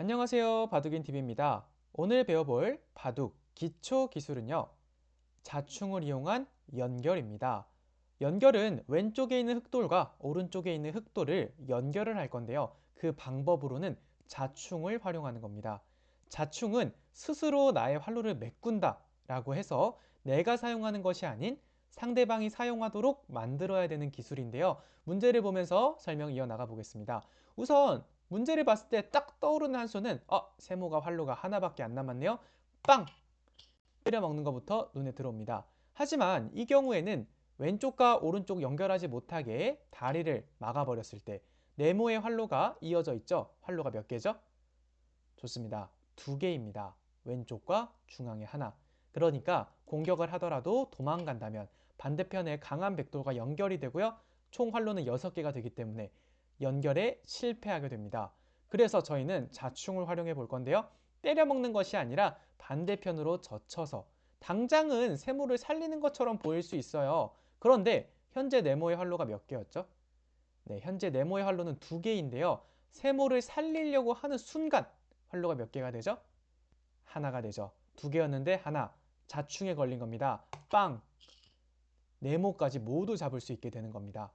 안녕하세요. 바둑인 TV입니다. 오늘 배워볼 바둑 기초 기술은요. 자충을 이용한 연결입니다. 연결은 왼쪽에 있는 흑돌과 오른쪽에 있는 흑돌을 연결을 할 건데요. 그 방법으로는 자충을 활용하는 겁니다. 자충은 스스로 나의 활로를 메꾼다 라고 해서 내가 사용하는 것이 아닌 상대방이 사용하도록 만들어야 되는 기술인데요. 문제를 보면서 설명 이어나가 보겠습니다. 우선 문제를 봤을 때 딱 떠오르는 한 수는 어, 세모가 활로가 하나밖에 안 남았네요. 빵! 때려 먹는 것부터 눈에 들어옵니다. 하지만 이 경우에는 왼쪽과 오른쪽 연결하지 못하게 다리를 막아버렸을 때 네모의 활로가 이어져 있죠. 활로가 몇 개죠? 좋습니다. 두 개입니다. 왼쪽과 중앙에 하나. 그러니까 공격을 하더라도 도망간다면 반대편에 강한 백돌과 연결이 되고요. 총 활로는 6개가 되기 때문에 연결에 실패하게 됩니다. 그래서 저희는 자충을 활용해 볼 건데요. 때려 먹는 것이 아니라 반대편으로 젖혀서 당장은 세모를 살리는 것처럼 보일 수 있어요. 그런데 현재 네모의 활로가 몇 개였죠? 네, 현재 네모의 활로는 두 개인데요. 세모를 살리려고 하는 순간 활로가 몇 개가 되죠? 하나가 되죠. 두 개였는데 하나 자충에 걸린 겁니다. 빵! 네모까지 모두 잡을 수 있게 되는 겁니다.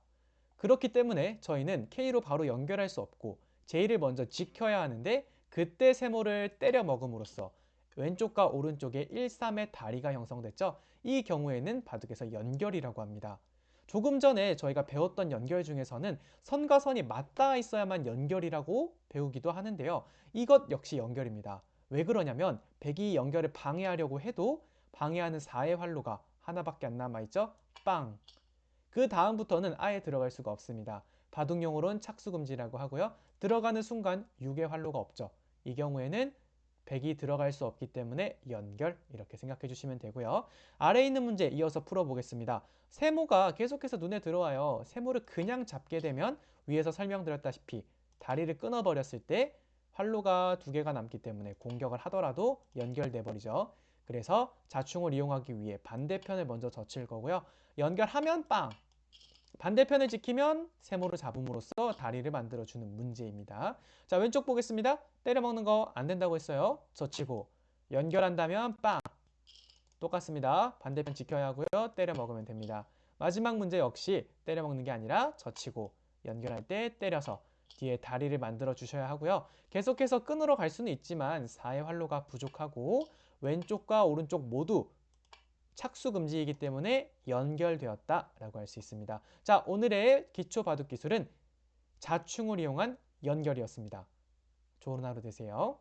그렇기 때문에 저희는 K로 바로 연결할 수 없고 J를 먼저 지켜야 하는데 그때 세모를 때려 먹음으로써 왼쪽과 오른쪽에 1, 3의 다리가 형성됐죠. 이 경우에는 바둑에서 연결이라고 합니다. 조금 전에 저희가 배웠던 연결 중에서는 선과 선이 맞닿아 있어야만 연결이라고 배우기도 하는데요. 이것 역시 연결입니다. 왜 그러냐면 백이 연결을 방해하려고 해도 방해하는 4의 활로가 하나밖에 안 남아있죠. 빵! 그 다음부터는 아예 들어갈 수가 없습니다. 바둑용으로는 착수금지라고 하고요. 들어가는 순간 6의 활로가 없죠. 이 경우에는 100이 들어갈 수 없기 때문에 연결 이렇게 생각해 주시면 되고요. 아래에 있는 문제 이어서 풀어보겠습니다. 세모가 계속해서 눈에 들어와요. 세모를 그냥 잡게 되면 위에서 설명드렸다시피 다리를 끊어버렸을 때 활로가 두 개가 남기 때문에 공격을 하더라도 연결돼 버리죠. 그래서 자충을 이용하기 위해 반대편을 먼저 젖힐 거고요. 연결하면 빵! 반대편을 지키면 세모를 잡음으로써 다리를 만들어주는 문제입니다. 자, 왼쪽 보겠습니다. 때려 먹는 거 안 된다고 했어요. 젖히고 연결한다면 빵! 똑같습니다. 반대편 지켜야 하고요. 때려 먹으면 됩니다. 마지막 문제 역시 때려 먹는 게 아니라 젖히고 연결할 때 때려서 뒤에 다리를 만들어 주셔야 하고요. 계속해서 끈으로 갈 수는 있지만 4의 활로가 부족하고 왼쪽과 오른쪽 모두 착수 금지이기 때문에 연결되었다라고 할 수 있습니다. 자, 오늘의 기초 바둑 기술은 자충을 이용한 연결이었습니다. 좋은 하루 되세요.